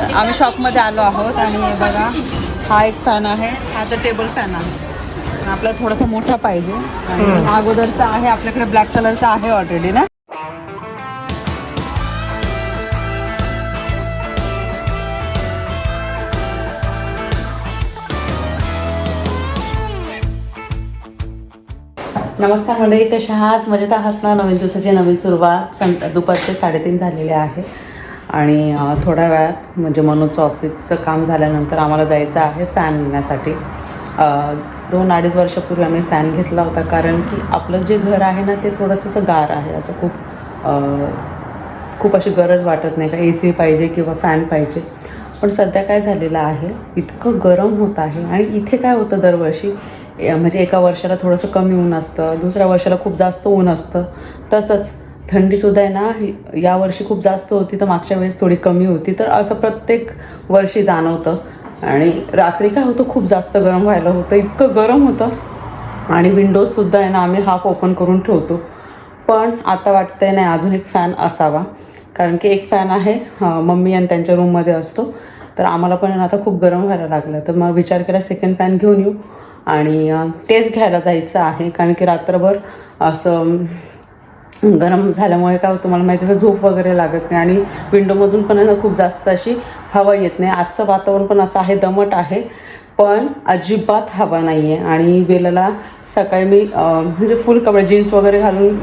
आम्ही शॉपमध्ये आलो आहोत आणि हे बघा हा एक फॅन आहे. हा तर टेबल फॅन आहे. आपला थोडासा मोठा पाहिजे. आणि हा अगोदरचा आहे आपल्याकडे ब्लॅक कलरचा आहे ऑलरेडी ना? नमस्कार मंडळी कशा आहात? मजेत आहात ना? नवीन दिवसाची नवीन सुरुवात. सं दुपारचे साडेतीन झालेले आहे. आणि थोड्या वेळात म्हणजे मनोजचं ऑफिसचं काम झाल्यानंतर आम्हाला जायचं आहे फॅन घेण्यासाठी दोन अडीच वर्षापूर्वी आम्ही फॅन घेतला होता कारण की आपलं जे घर आहे ना ते थोडंसं असं गार आहे. असं खूप खूप अशी गरज वाटत नाही का ए सी पाहिजे किंवा फॅन पाहिजे. पण सध्या काय झालेलं आहे इतकं गरम होत आहे आणि इथे काय होतं दरवर्षी ए- म्हणजे एका वर्षाला थोडंसं कमी ऊन असतं दुसऱ्या वर्षाला खूप जास्त ऊन असतं. तसंच थंडीसुद्धा आहे ना या वर्षी खूप जास्त होती तर मागच्या वेळेस थोडी कमी होती. तर असं प्रत्येक वर्षी जाणवतं. आणि रात्री काय होतं खूप जास्त गरम व्हायला होतं. इतकं गरम होतं. आणि विंडोजसुद्धा आहे ना आम्ही हाफ ओपन करून ठेवतो. पण आता वाटतंय नाही अजून एक फॅन असावा. कारण की एक फॅन आहे मम्मी आणि त्यांच्या रूममध्ये असतो. तर आम्हाला पण आता खूप गरम व्हायला लागलं तर मग विचार केला सेकंड फॅन घेऊन येऊ. आणि तेच घ्यायला जायचं आहे. कारण की रात्रभर असं गरम झाल्यामुळे काय होतं मला माहिती आहे झोप वगैरे लागत नाही आणि विंडोमधून पण आहे ना खूप जास्त अशी हवा येत नाही. आजचं वातावरण पण असं आहे दमट आहे पण अजिबात हवा नाही आहे आणि वेलाला सकाळी मी म्हणजे फुल कपडे जीन्स वगैरे घालून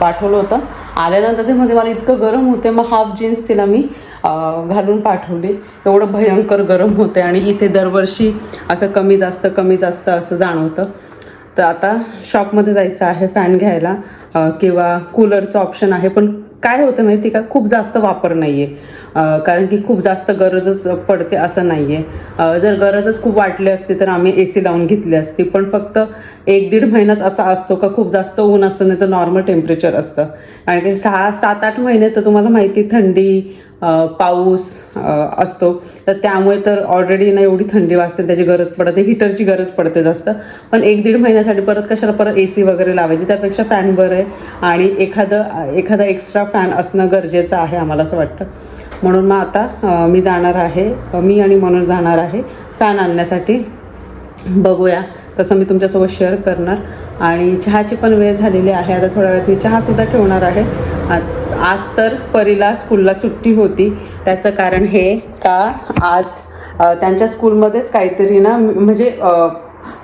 पाठवलं होतं. आल्यानंतर ते मध्ये मला इतकं गरम होते मग हाफ जीन्स तिला मी घालून पाठवली. एवढं भयंकर गरम होते आणि इथे दरवर्षी असं कमी जास्त कमी जास्त असं जाणवतं. तर आता शॉपमध्ये जायचं आहे फॅन घ्यायला. किंवा कूलरचं ऑप्शन आहे. पण काय होतं माहिती का? खूप जास्त वापर नाही आहे कारण की खूप जास्त गरजच पडते असं नाही आहे जर गरजच खूप वाटली असती तर आम्ही ए सी लावून घेतली असती. पण फक्त एक दीड महिनाच असा असतो का? खूप जास्त ऊन असतं नाही तर नॉर्मल टेम्परेचर असतं. कारण की सहा सात आठ महिने तर तुम्हाला माहिती थंडी पाऊस असतो. तर त्यामुळे तर ऑलरेडी ना एवढी थंडी वाजते त्याची गरज पडते हिटरची गरज पडते जास्त पण एक दीड महिन्यासाठी परत कशाला परत ए सी वगैरे लावायची? त्यापेक्षा फॅन बरं आहे. आणि एखादं एखादा एक्स्ट्रा फॅन असणं गरजेचं आहे आम्हाला असं वाटतं. म्हणून मग आता मी जाणार आहे मी आणि मनोज जाणार आहे फॅन आणण्यासाठी. बघूया. तसं मी तुमच्यासोबत शेअर करणार. आणि चहाची पण वेळ झालेली आहे. आता थोड्या वेळात मी चहासुद्धा ठेवणार आहे. आ- आज तर परीला स्कूलला सुट्टी होती. त्याचं कारण हे का आज त्यांच्या स्कूलमध्येच काहीतरी ना म्हणजे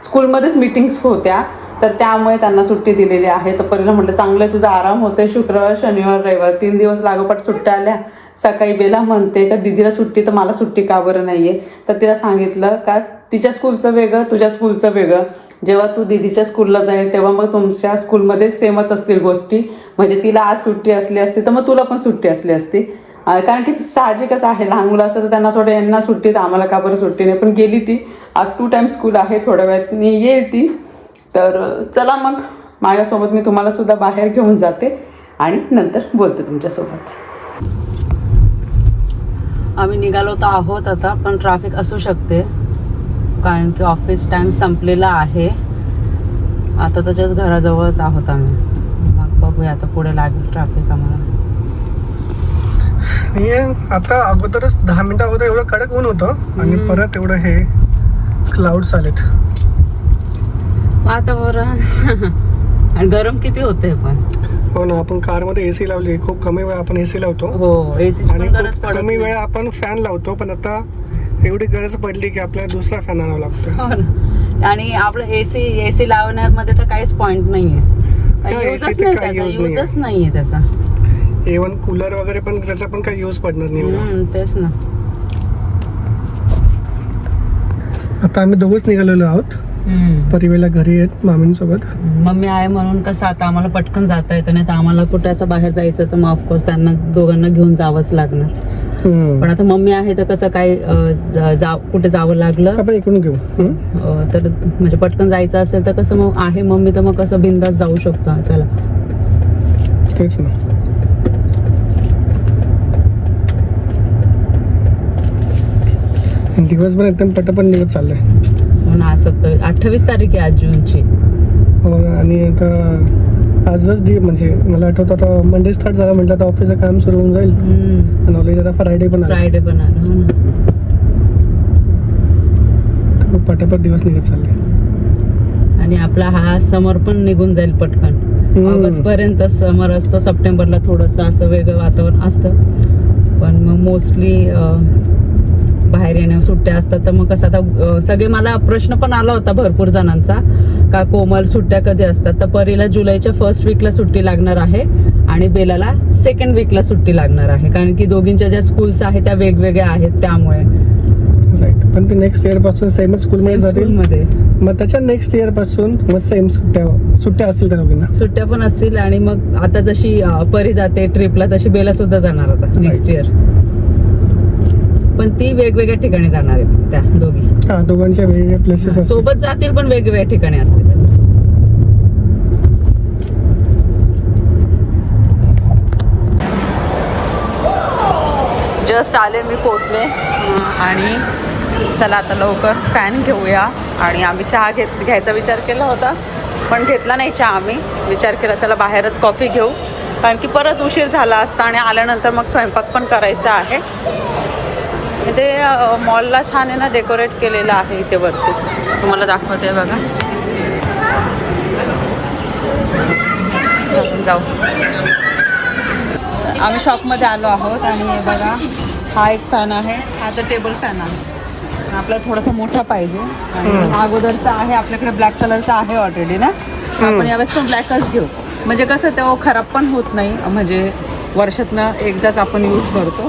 स्कूलमध्येच मीटिंग्स होत्या. तर त्यामुळे त्यांना सुट्टी दिलेली आहे. तर परीला म्हटलं चांगलं आहे, तुझा आराम होतोय. शुक्रवार शनिवार रविवार तीन दिवस लागोपाठ सुट्ट्या आल्या. सकाळी बेला म्हणते का दिदीला सुट्टी तर मला सुट्टी का बरं नाही आहे तर तिला सांगितलं का तिच्या स्कूलचं वेगळं तुझ्या स्कूलचं वेगळं. जेव्हा तू दिदीच्या स्कूलला जाईल तेव्हा मग तुमच्या स्कूलमध्ये सेमच असतील गोष्टी. म्हणजे तिला आज सुट्टी असली असती तर मग तुला पण सुट्टी असली असती. कारण की साहजिकच आहे. लहान मुलं असतं तर त्यांना सोडं यांना सुट्टी तर आम्हाला का बरं सुट्टी नाही? पण गेली ती. आज टू टाइम स्कूल आहे थोड्या वेळात येईल ती. तर चला मग. माझ्यासोबत मी तुम्हाला सुद्धा बाहेर घेऊन जाते. आणि नंतर बोलते तुमच्यासोबत. आम्ही निघालो तर आहोत आता पण ट्रॅफिक असू शकते. कारण की ऑफिस टाइम संपलेला आहे. आता त्याच्याच घराजवळच आहोत आम्ही. मग बघूया आता पुढे लागेल ट्रॅफिक आम्हाला. आता अगोदरच दहा मिनिटं अगोदर एवढं कडक ऊन होतं आणि परत एवढं हे क्लाउड्स आलेत. वातावरण. आणि गरम किती होते पण. हो ना आपण कारमध्ये एसी लावली खूप कमी वेळा आपण एसी लावतो. हो एसी आणि कमी. वेळा आपण फॅन लावतो पण आता एवढी गरज पडली की आपल्याला दुसरा फॅन आणावा लागतो हो. आणि आपलं एसी एसी लावण्यामध्ये तर काहीच पॉइंट नाहीये युजच नाहीये. त्याचा इव्हन कूलर वगैरे पण त्याचा पण काही यूज पडणार नाही तेच ना आता आम्ही दोघंच निघालेलो आहोत. परिवेला घरी आहेत मामींसोबत मम्मी आहे म्हणून कसं आता आम्हाला पटकन जाता येतं नाही तर आम्हाला कुठे असं बाहेर जायचं तर मग ऑफकोर्स त्यांना दोघांना घेऊन जावंच लागणार. पण आता मम्मी आहे तर कसं काय कुठे जावं लागलं? इकडून घेऊ. तर म्हणजे पटकन जायचं असेल तर कसं मग आहे मम्मी तर मग कसं बिंदास जाऊ शकतो. हा, चला. तेच ना. दिवसभर एकदम पटापट निघत चाललंय. म्हणून आज सत्तर अठ्ठावीस तारीख आहे आज जूनची. हो आणि आता आजच दी म्हणजे मला आठवतं आता मंडे स्टार्ट झाला म्हटलं आता ऑफिसचं काम सुरू होऊन जाईल. आणि ऑलरेडी आता फ्रायडे पण फ्रायडे पण आलं हो पटापट दिवस निघत चालले. आणि आपला हा समर पण निघून जाईल पटकन. ऑगस्ट पर्यंत समर असतो सप्टेंबरला थोडंसं असं वेगळं वातावरण असतं. पण मग मोस्टली बाहेर येण्या सुट्ट्या असतात. तर मग कसं आता सगळे मला प्रश्न पण आला होता भरपूर जणांचा. का कोमल सुट्ट्या कधी असतात? तर परीला जुलैच्या फर्स्ट वीकला सुट्टी लागणार आहे आणि बेलाला सेकंड वीकला सुट्टी लागणार आहे. कारण की दोघींच्या ज्या स्कूल्स आहेत त्या वेगवेगळ्या आहेत त्यामुळे. राईट पण ते नेक्स्ट इयरपासून सेमच स्कूलमध्ये जातील? स्कूलमध्ये मग त्याच्या नेक्स्ट इयरपासून मग सेम सुट्ट्या सुट्ट्या असतील त्या दोघींना? सुट्ट्या पण असतील आणि मग आता जशी अं, परी जाते ट्रिपला तशी बेला सुद्धा जाणार आता नेक्स्ट Right. इयर पण ती वेगवेगळ्या ठिकाणी जाणार आहे त्या दोघी. हा दोघांच्या वेगवेगळ्या प्लेसेस सोबत जातील पण वेगवेगळ्या ठिकाणी असतील असं. जस्ट आले मी पोचले. आणि चला आता लवकर फॅन घेऊया. आणि आम्ही चहा घेत घ्यायचा विचार केला होता पण घेतला नाही चहा आम्ही. विचार केला चला बाहेरच कॉफी घेऊ. कारण की परत उशीर झाला असता आणि आल्यानंतर मग स्वयंपाक पण करायचा आहे. इथे मॉलला छान आहे ना डेकोरेट केलेलं आहे इथे वरती. तुम्हाला दाखवते बघा. जाऊ. आम्ही शॉपमध्ये आलो आहोत आणि बघा. हा एक फॅन आहे. हा तर टेबल फॅन आहे. आपला थोडासा मोठा पाहिजे. आणि हा अगोदरचा आहे आपल्याकडे ब्लॅक कलरचा आहे ऑलरेडी ना? आपण यावेळेस पण ब्लॅकच घेऊ. म्हणजे कसं तो खराब पण होत नाही. म्हणजे वर्षातनं एकदाच आपण यूज करतो.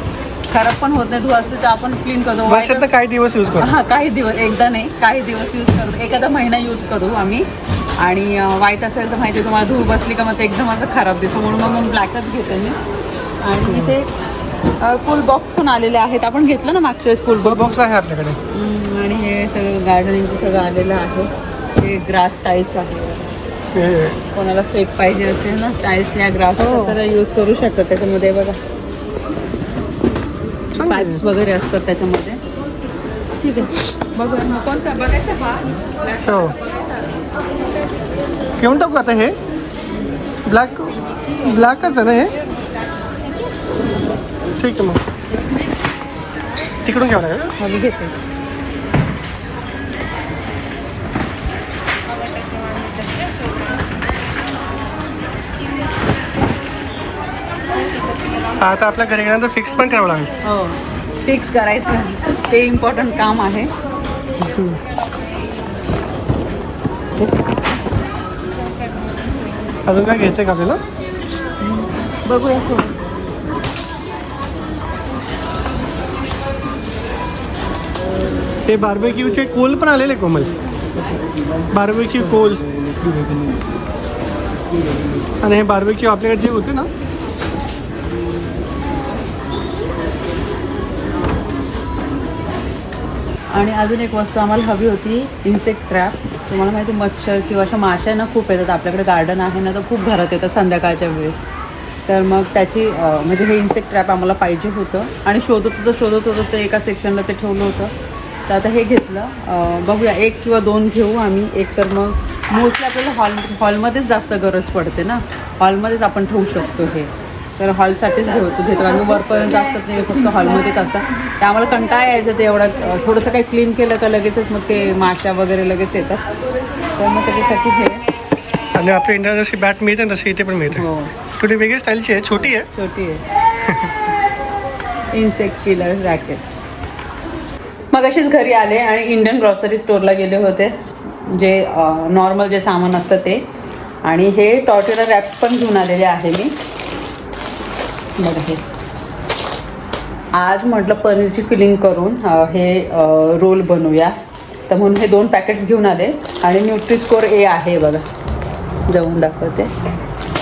खराब पण होत नाही. धुवा असतो तर आपण क्लीन करतो. वर्षात काही दिवस यूज करतो. हा काही दिवस एकदा नाही. काही दिवस यूज करतो. एखादा महिना यूज करू आम्ही. आणि वाईट असेल तर माहिती आहे तुम्हाला धूळ बसली का मग ते एकदम असं खराब दिसतो. म्हणून मग मी ब्लॅकच घेते मी. आणि इथे कूल बॉक्स पण आलेले आहेत. आपण घेतलं ना मागच्या वेळेस कूल बॉक्स बॉक्स आहे आपल्याकडे. आणि हे सगळं गार्डनिंगचं सगळं आलेलं आहे. हे ग्रास टाईल्स आहे. हे- कोणाला फेक पाहिजे असेल ना टाईल्स या ग्रास हो. तर यूज करू शकतात त्याच्यामध्ये बघा. पाईप्स वगैरे असतात त्याच्यामध्ये. ठीक आहे. बघूया. मग कोणता बघायचा हा. हो. घेऊन टाकू आता हे? ब्लॅक ब्लॅकच आहे ना हे? ठीक आहे मग. तिकडून घ्यावं लागेल हा, मी घेते. आता आपल्या घरी गेल्यानंतर फिक्स पण करावं लागेल. हो फिक्स करायचं. ते इम्पॉर्टंट काम आहे. अजून काय घ्यायचं का आपल्याला? बघूया थोडं हे बार्बेक्यूचे कोल पण आलेले कोमल. Barbecue Coal. आणि हे बार्बेक्यू आपल्याकडे जे होते ना आणि अजून एक वस्तू आम्हाला हवी होती इन्सेक्ट ट्रॅप तुम्हाला माहिती आहे, मच्छर किंवा अशा माश्या ना खूप येतात. आपल्याकडे गार्डन आहे ना तर खूप घरात येतात संध्याकाळच्या वेळेस. तर मग त्याची म्हणजे हे इन्सेक्ट ट्रॅप आम्हाला पाहिजे होतं. आणि शोधत होतं शोधत होतं ते एका सेक्शनला ते ठेवलं होतं. तर आता हे घेतलं. बघूया एक किंवा दोन घेऊ आम्ही. एक तर मग मोस्टली आपल्याला हॉल हॉलमध्येच जास्त गरज पडते ना. हॉलमध्येच आपण ठेवू शकतो हे. तर हॉलसाठीच घेतो घेतो आणि वरपर्यंत असतात नाही फक्त हॉलमध्येच असतात ते आम्हाला कंटाळा यायचं ते एवढं. थोडंसं काही क्लीन केलं का लगेचच मग ते माश्या वगैरे लगेच येतात. तर मग त्याच्यासाठी हे. आणि आपल्या इंडियाला जशी बॅट मिळते ना तशी इथे पण मिळते. हो. थोडी वेगळी स्टाईलची आहे छोटी आहे. छोटी आहे. इन्सेक्ट किलर रॅकेट मग अशीच घरी आले आणि इंडियन ग्रॉसरी स्टोअरला गेले होते. जे नॉर्मल जे सामान असतं ते. आणि हे टॉर्टिला रॅप्स पण घेऊन आलेले आहे मी. बघा हे. आज म्हटलं पनीरची फिलिंग करून हे रोल बनवूया. तर म्हणून हे दोन पॅकेट्स घेऊन आले. आणि न्यूट्रीस्कोर ए आहे बघा. जाऊन दाखवते.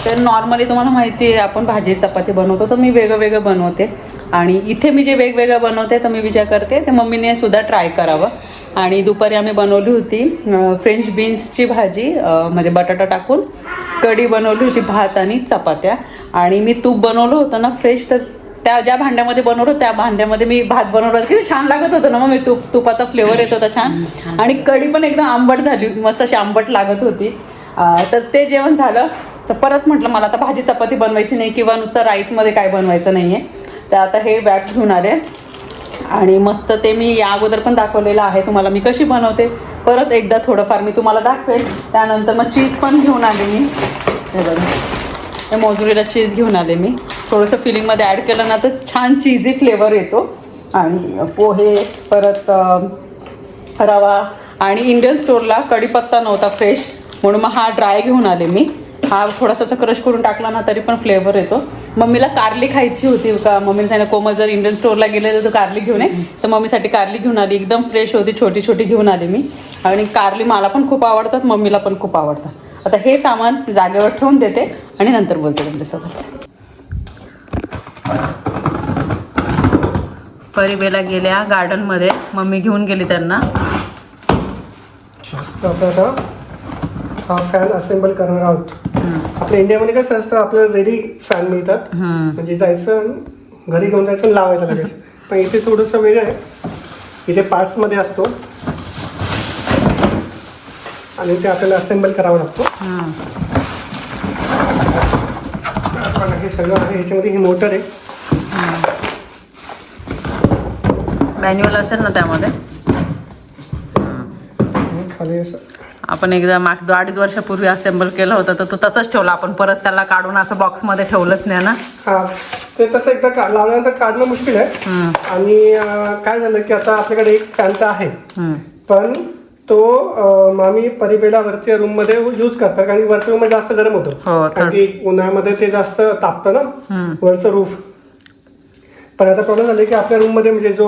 तर नॉर्मली तुम्हाला माहिती आहे आपण भाजी चपाती बनवतो. तर मी वेगळं वेगळं बनवते. आणि इथे मी जे वेगवेगळं बनवते तर मी विचार करते ते मम्मीने सुद्धा ट्राय करावं. आणि दुपारी आम्ही बनवली होती फ्रेंच बीन्सची भाजी म्हणजे बटाटा टाकून कढी बनवली होती भात आणि चपात्या. आणि मी तूप बनवलं होतं ना फ्रेश तर त्या ज्या भांड्यामध्ये बनवलं त्या भांड्यामध्ये मी भात बनवलं. किती छान लागत होतं ना मग मी तूप तुपाचा फ्लेवर येत होता छान. आणि कढी पण एकदम आंबट झाली मस्त अशी आंबट लागत होती. तर ते जेवण झालं. तर परत म्हटलं मला आता भाजी चपाती बनवायची नाही किंवा नुसतं राईसमध्ये काय बनवायचं नाही आहे तर आता हे वॅप्स घेऊन आले आणि मस्त ते मी या अगोदर पण दाखवलेलं आहे. तुम्हाला मी कशी बनवते परत एकदा थोडंफार मी तुम्हाला दाखवेल. त्यानंतर मग चीज पण घेऊन आले मी. हे बघा. हे मोजुरीला चीज घेऊन आले मी. थोडंसं फिलिंगमध्ये ॲड केलं ना तर छान चीजी फ्लेवर येतो. आणि पोहे परत रवा. आणि इंडियन स्टोरला कढीपत्ता नव्हता फ्रेश म्हणून मग हा ड्राय घेऊन आले मी. हा थोडासा असं क्रश करून टाकला ना तरी पण फ्लेवर येतो. मम्मीला कारली खायची होती का मम्मीने सांगितलं कोमल जर इंडियन स्टोरला गेले तर तू कारली घेऊन ये. तर मम्मीसाठी कारली घेऊन आली. एकदम फ्रेश होती छोटी छोटी घेऊन आली मी. आणि कारली मला पण खूप आवडतात मम्मीला पण खूप आवडतात. आता हे सामान जागेवर ठेवून देते आणि नंतर बोलते तुमच्यासोबत. परिबेला गेल्या गार्डनमध्ये मम्मी घेऊन गेली त्यांना जास्त आपण आता हा फॅन असेंबल करणार आहोत. आपल्या इंडियामध्ये कसं असतं आपल्याला रेडी फॅन मिळतात. म्हणजे जायचं घरी घेऊन जायचं आणि लावायचं लगेच. पण इथे थोडंसं वेगळं आहे. इथे पार्ट्समध्ये असतो. आणि ते आपल्याला असेंबल करावं लागतो. हे सगळं आहे ह्याच्यामध्ये ही मोटर आहे. मॅन्युअल असेल ना त्यामध्ये? खाली असं. आपण एकदा माग अडीच वर्षापूर्वी असेंबल केलं होतं तर तो तसंच ठेवला. आपण परत त्याला काढून असं बॉक्समध्ये ठेवलंच नाही ना? हा. ते तसं एकदा का लावल्यानंतर काढणं मुश्किल आहे. आणि काय झालं की आता आपल्याकडे एक तर आहे. पण तो आम्ही परिबेला वरच्या रूममध्ये यूज करतात. कारण वरच्या रूममध्ये जास्त गरम होतं. हो, उन्हाळ्यामध्ये ते जास्त तापतं ना? वरचं रूफ पण आता प्रॉब्लेम झाले की आपल्या रूममध्ये म्हणजे जो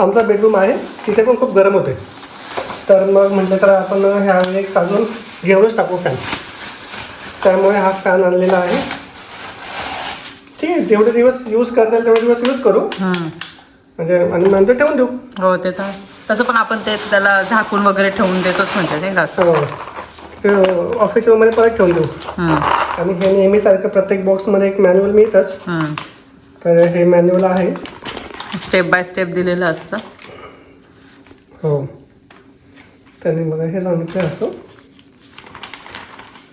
आमचा बेडरूम आहे तिथे पण खूप गरम होते तर मग म्हटलं तर आपण ह्या एक अजून घेऊनच टाकू फॅन त्यामुळे हा फॅन आणलेला आहे. ठीक आहे जेवढे दिवस यूज करता येईल तेवढे दिवस यूज करू. म्हणजे आणि नंतर ठेवून देऊ. हो ते तर तसं पण आपण ते त्याला झाकून वगैरे ठेवून देतोच म्हणजे ते असं? हो. ते ऑफिस रूममध्ये परत ठेवून देऊ. आणि हे नेहमीसारखं प्रत्येक बॉक्समध्ये एक मॅन्युअल मिळतंच. तर हे मॅन्युअल आहे. स्टेप बाय स्टेप दिलेलं असतं. हो. त्यांनी मला हे सांगितलं असं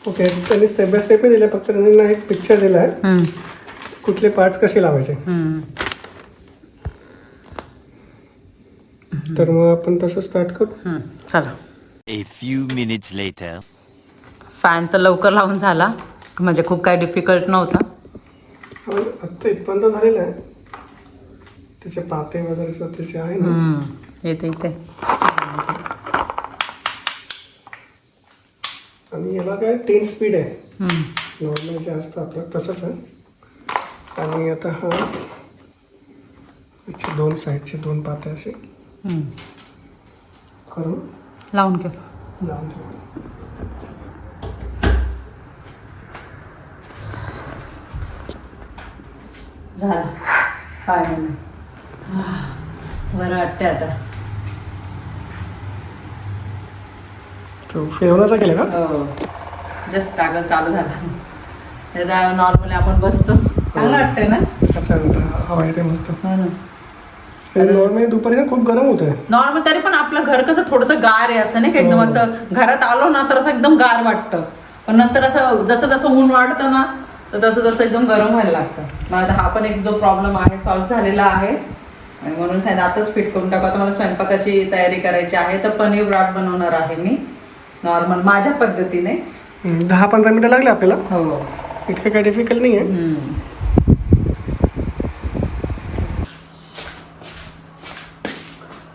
ओके त्यांनी स्टेप बाय स्टेप दिले फक्त त्यांनी ना एक पिक्चर दिला आहे हम्म. कुठले पार्ट्स कसे लावायचे हम्म. तर मग आपण तसं स्टार्ट करू हम्म. चला A few minutes later. Fan तर लवकर लावून झाला म्हणजे खूप काही डिफिकल्ट नव्हता आत्ता इथपर्यंत झालेलं आहे त्याचे पाते वगैरे त्याचे आहे ना. येते इथे आणि याला काय तीन स्पीड आहे. नॉर्मल जे असतं आपलं तसंच आहे. आणि आता हा याचे दोन साईडचे दोन पाते असे. करून लावून घे. लावून ठेवू. झाला. फायनल बरं वाटते आता. तो फिरवण्याचा केलं का? हो. जस्ट कागद चालू झाला. त्याचा नॉर्मली आपण बसतो. चांगलं वाटतंय ना? अच्छा हवा येते मस्त. हो ना नॉर्मली दुपारी ना खूप गरम होत नॉर्मल तरी पण आपलं घर कसं थोडंसं गार आहे असं नाही का? एकदम असं घरात आलो ना तर असं एकदम गार वाटतं. पण नंतर असं जसं जसं ऊन वाढतं ना तर तसं तसं एकदम गरम व्हायला लागतं. आता हा पण एक जो प्रॉब्लेम आहे सॉल्व्ह झालेला आहे. आणि म्हणून सांगितलं आताच फिट करून टाकू. आता मला स्वयंपाकाची तयारी करायची आहे तर पनीर ब्राट बनवणार आहे मी. नॉर्मल माझ्या पद्धतीने. दहा पंधरा मिनटं लागले आपल्याला. हो. इतकं काही डिफिकल्ट नाही आहे हम्म.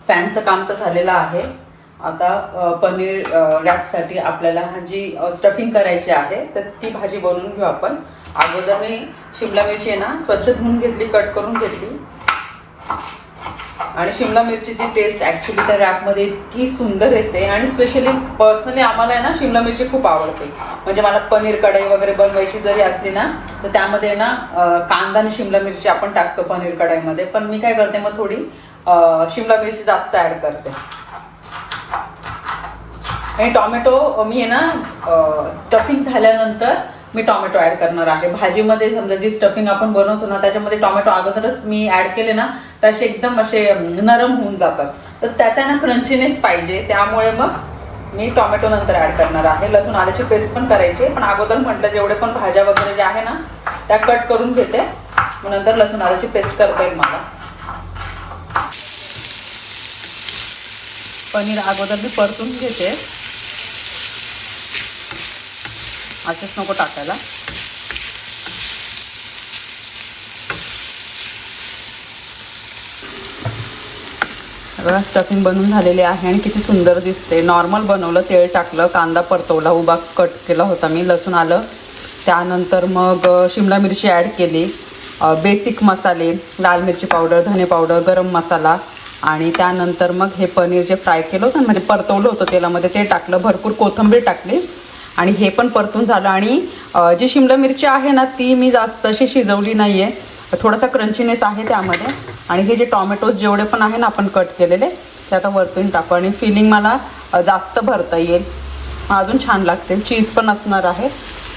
फॅनचं काम तर झालेलं आहे. आता अ, पनीर अ, रॅपसाठी आपल्याला हा जी स्टफिंग करायची आहे तर ती भाजी बनवून घेऊ आपण. अगोदर मी शिमला मिरची आहे ना स्वच्छ धुवून घेतली कट करून घेतली. आणि शिमला मिरचीची टेस्ट ॲक्च्युली त्या रॅपमध्ये इतकी सुंदर येते आणि स्पेशली पर्सनली आम्हाला आहे ना शिमला मिरची खूप आवडते. म्हणजे मला पनीर कढई वगैरे बनवायची जरी असली ना तर त्यामध्ये ना कांदा आणि शिमला मिरची आपण टाकतो पनीर कढाईमध्ये. पण मी काय करते मग थोडी शिमला मिरची जास्त ॲड करते. आणि टॉमॅटो मी आहे ना स्टफिंग झाल्यानंतर मी टॉमॅटो ऍड करणार आहे. भाजीमध्ये समजा जी स्टफिंग आपण बनवतो ना त्याच्यामध्ये टॉमॅटो अगोदरच मी ऍड केले ना तर असे एकदम असे नरम होऊन जातात. तर त्याचा ना क्रंचीनेस पाहिजे. त्यामुळे मग मी टोमॅटो नंतर ॲड करणार आहे. लसूण आल्याची पेस्ट पण करायची. पण अगोदर म्हटलं जेवढे पण भाज्या वगैरे ज्या आहे ना त्या कट करून घेते. मग नंतर लसूण आल्याची पेस्ट करता येईल मला. पनीर अगोदर मी परतून घेते. असेच नको टाकायला. बघा स्टफिंग बनवून झालेली आहे आणि किती सुंदर दिसते. नॉर्मल बनवलं तेल टाकलं कांदा परतवला उभा कट केला होता मी लसूण आलं. त्यानंतर मग शिमला मिरची ॲड केली. बेसिक मसाले लाल मिरची पावडर धने पावडर गरम मसाला. आणि त्यानंतर मग हे पनीर जे फ्राय केलं होतं म्हणजे परतवलं होतं तेलामध्ये ते टाकलं. भरपूर कोथिंबीर टाकली. आणि हे पण परतून झालं. आणि जी शिमला मिरची आहे ना ती मी जास्त अशी शिजवली नाही आहे थोडासा क्रंचीनेस आहे त्यामध्ये. आणि हे जे टॉमॅटोज जेवढे पण आहे ना आपण कट केलेले ते आता वरतून टाकू. आणि फिलिंग मला जास्त भरता येईल. अजून छान लागतील. चीज पण असणार आहे.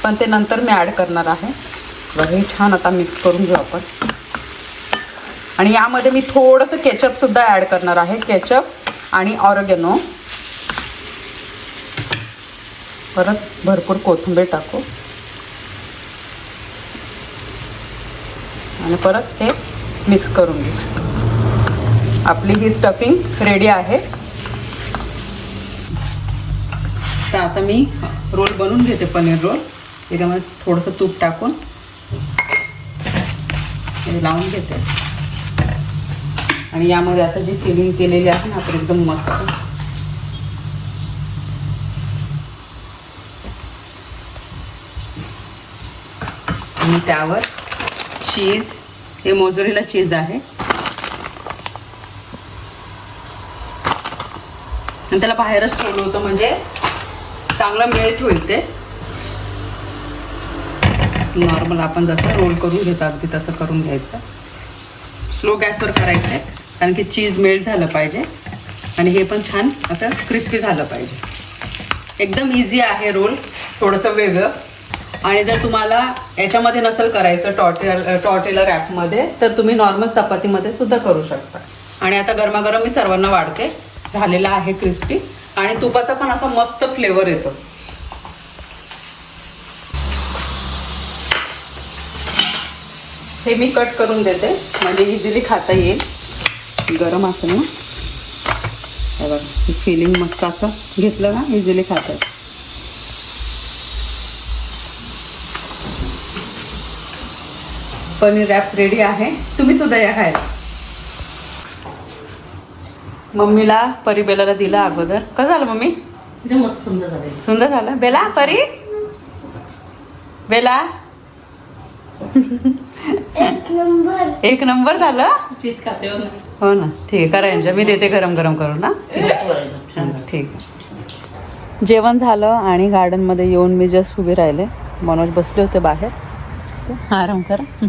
पण ते नंतर मी ॲड करणार आहे. बरं हे छान आता मिक्स करून घेऊ आपण. आणि यामध्ये मी थोडंसं केचपसुद्धा ॲड करणार आहे. केचप आणि ऑरगॅनो परत भरपूर कोथिंबीर टाकू. आणि परत हे मिक्स करून घेऊ आपली ही स्टफिंग रेडी आहे. तर आता मी रोल बनवून घेते पनीर रोल त्याच्यामध्ये थोडंसं तूप टाकून लावून घेते. आणि यामध्ये आता जी फिलिंग केलेली आहे ना आपण एकदम मस्त. आणि त्यावर चीज हे मोजरीला चीज आहे. आणि त्याला बाहेरच ठेवलं होतं म्हणजे चांगलं मेल्ट होईल ते. नॉर्मल आपण जसं रोल करून घेतो अगदी तसं करून घ्यायचं. स्लो गॅसवर करायचं आहे कारण की चीज मेल्ट झालं पाहिजे. आणि हे पण छान असं क्रिस्पी झालं पाहिजे. एकदम इझी आहे रोल थोडंसं वेगळं. आणि जर तुम्हाला याच्यामध्ये नसेल करायचं टॉटे टॉटेला रॅपमध्ये तर तुम्ही नॉर्मल चपातीमध्ये सुद्धा करू शकता. आणि आता गरमागरम मी सर्वांना वाढते. झालेला आहे क्रिस्पी आणि तुपाचा पण असा मस्त फ्लेवर येतो. हे मी कट करून देते. म्हणजे इझिली खाता येईल. गरम असेल ना. हे बघा फिलिंग मस्त असं घेतलं ना इझिली खाता येईल. पनीर रॅप रेडी आहे. तुम्ही सुद्धा या खायला. मम्मीला परी बेलाला दिला अगोदर. कसं झालं मम्मी? एकदम मस्त सुंदर झाले सुंदर झालं. बेला परी? बेला? एक नंबर. झालं? चीज खाते हो ना. हो ना. ठीक आहे करा एन्जॉय. मी देते गरम गरम करून ना ठीक आहे जेवण झालं आणि गार्डनमध्ये येऊन मी जस्ट उभी राहिले. मनोज बसले होते बाहेर. ते आराम करा.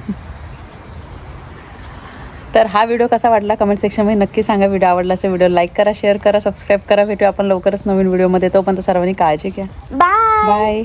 तर हा व्हिडिओ कसा वाटला कमेंट सेक्शनमध्ये नक्की सांगा. व्हिडिओ आवडला असेल व्हिडिओ लाईक करा शेअर करा सबस्क्राईब करा. भेटू आपण लवकरच नवीन व्हिडिओमध्ये तोपर्यंत सर्वांनी काळजी घ्या. बाय